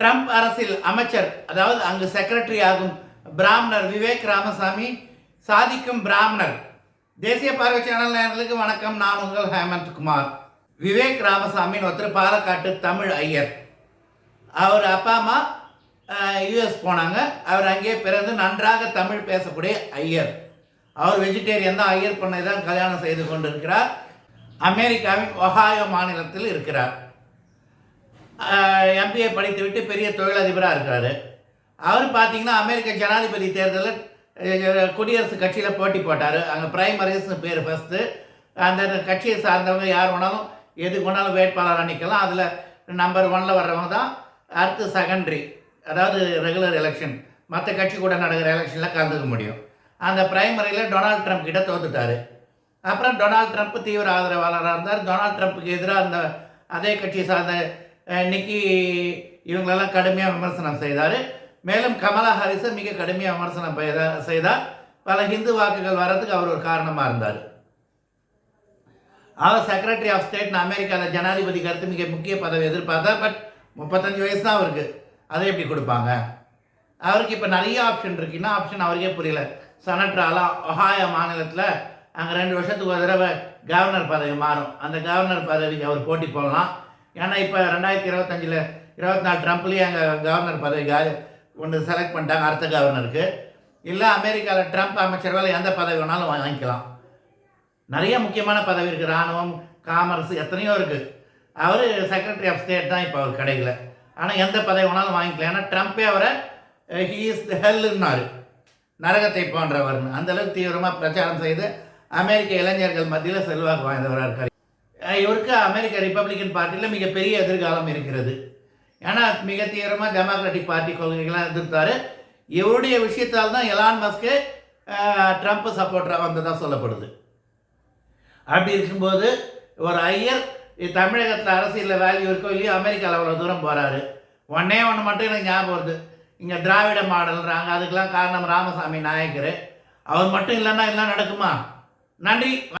Trump அரசில் அமைச்சர் அதாவது அங்கு செக்ரட்டரி ஆகும் பிராமணர் விவேக் ராமசாமி சாதிக்கும் பிராமணர். தேசிய பார்வை சேனல் நேர்களுக்கு வணக்கம். நான் உங்கள் ஹேமந்த் குமார். விவேக் ராமசாமின்னு ஒருத்தர் பாலக்காட்டு தமிழ் ஐயர். அவர் அப்பா அம்மா யூஎஸ் போனாங்க. அவர் அங்கேயே பிறந்து நன்றாக தமிழ் பேசக்கூடிய ஐயர். அவர் வெஜிடேரியன் தான் ஐயர் பண்ணை தான் கல்யாணம் செய்து கொண்டிருக்கிறார். அமெரிக்காவின் ஒஹாயோ மாநிலத்தில் இருக்கிறார். எம்பிஏ படித்துவிட்டு பெரிய தொழிலதிபராக இருக்கிறார் அவர் பார்த்தீங்கன்னா அமெரிக்க ஜனாதிபதி தேர்தலில் குடியரசு குடியரசுக் கட்சியில் போட்டி போட்டார். அங்கே பிரைமரிஸ்னு பேர் ஃபஸ்ட்டு அந்த கட்சியை சார்ந்தவங்க யார் வேணாலும் எது வேணாலும் வேட்பாளராக நிற்கலாம் அதில் நம்பர் ஒன்ல வர்றவங்க தான் அடுத்து செகண்டரி அதாவது ரெகுலர் எலெக்ஷன் மற்ற கட்சி கூட நடக்கிற எலெக்ஷனில் கலந்துக்க முடியும். அந்த பிரைமரியில் டொனால்ட் ட்ரம்ப் கிட்ட தோத்துட்டார். அப்புறம் டொனால்ட் ட்ரம்ப் தீவிர ஆதரவாளராக இருந்தார். டொனால்ட் ட்ரம்ப்புக்கு எதிராக அந்த அதே கட்சியை சார்ந்த இன்னைக்கு இவங்களெல்லாம் கடுமையாக விமர்சனம் செய்தார். மேலும் கமலா ஹாரிஸை மிக கடுமையாக விமர்சனம் செய்தார். பல ஹிந்து வாக்குகள் வர்றதுக்கு அவர் ஒரு காரணமாக இருந்தார். அவர் செக்ரட்டரி ஆஃப் ஸ்டேட் அமெரிக்காவில் ஜனாதிபதி கருத்து மிக முக்கிய பதவி எதிர்பார்த்தார். பட் முப்பத்தஞ்சு வயசு தான் அவருக்கு. அதை எப்படி கொடுப்பாங்க? அவருக்கு இப்போ நிறைய ஆப்ஷன் இருக்குன்னா ஆப்ஷன் அவருக்கே புரியல. சனட்ராலாம் ஒஹாயோ மாநிலத்தில் அங்கே ரெண்டு வருஷத்துக்கு ஒரு தடவை கவர்னர் பதவி மாறும். அந்த கவர்னர் பதவிக்கு அவர் போட்டி போடலாம். ஏன்னா இப்போ ரெண்டாயிரத்தி இருபத்தஞ்சில் இருபத்தி நாலு ட்ரம்ப்லேயே அங்கே கவர்னர் பதவிக்கு ஒன்று செலக்ட் பண்ணிட்டாங்க அடுத்த கவர்னருக்கு இல்லை அமெரிக்காவில் ட்ரம்ப் அமைச்சர் வேலை எந்த பதவி வேணாலும் வாங்கிக்கலாம். நிறைய முக்கியமான பதவி இருக்குது இராணுவம் காமர்ஸ் எத்தனையோ இருக்குது அவர் செக்ரட்டரி ஆஃப் ஸ்டேட் தான் இப்போ அவர் கிடைக்கல ஆனால் எந்த பதவி வேணாலும் வாங்கிக்கலாம். ஏன்னா ட்ரம்ப்பே அவரை ஹீஸ் ஹெல்லுன்னாரு நரகத்தை போன்றவர்னு. அந்தளவுக்கு தீவிரமாக பிரச்சாரம் செய்து அமெரிக்க இளைஞர்கள் மத்தியில் செல்வாக்கு வாய்ந்தவராக இருக்கார். இவருக்கு அமெரிக்க ரிப்பப்ளிக்கன் பார்ட்டியில் மிகப்பெரிய எதிர்காலம் இருக்கிறது. ஏன்னா மிக தீவிரமாக டெமோக்ராட்டிக் பார்ட்டி கொள்கைகள்லாம் எதிர்த்தார். இவருடைய விஷயத்தால் தான் எலான் மஸ்க்கு ட்ரம்ப் சப்போர்ட்டராக வந்ததாக சொல்லப்படுது. அப்படி இருக்கும்போது ஒரு ஐயர் தமிழகத்தில் அரசியலில் வேல்யூ இருக்கோ இல்லையோ அமெரிக்காவில் அவ்வளோ தூரம் போகிறாரு ஒன்றே ஒன்று மட்டும் எனக்கு ஞாபகம் வருது. இங்கே திராவிட மாடல்ன்றாங்க அதுக்கெல்லாம் காரணம் ராமசாமி நாயக்கர். அவர் மட்டும் இல்லைன்னா எல்லாம் நடக்குமா? நன்றி.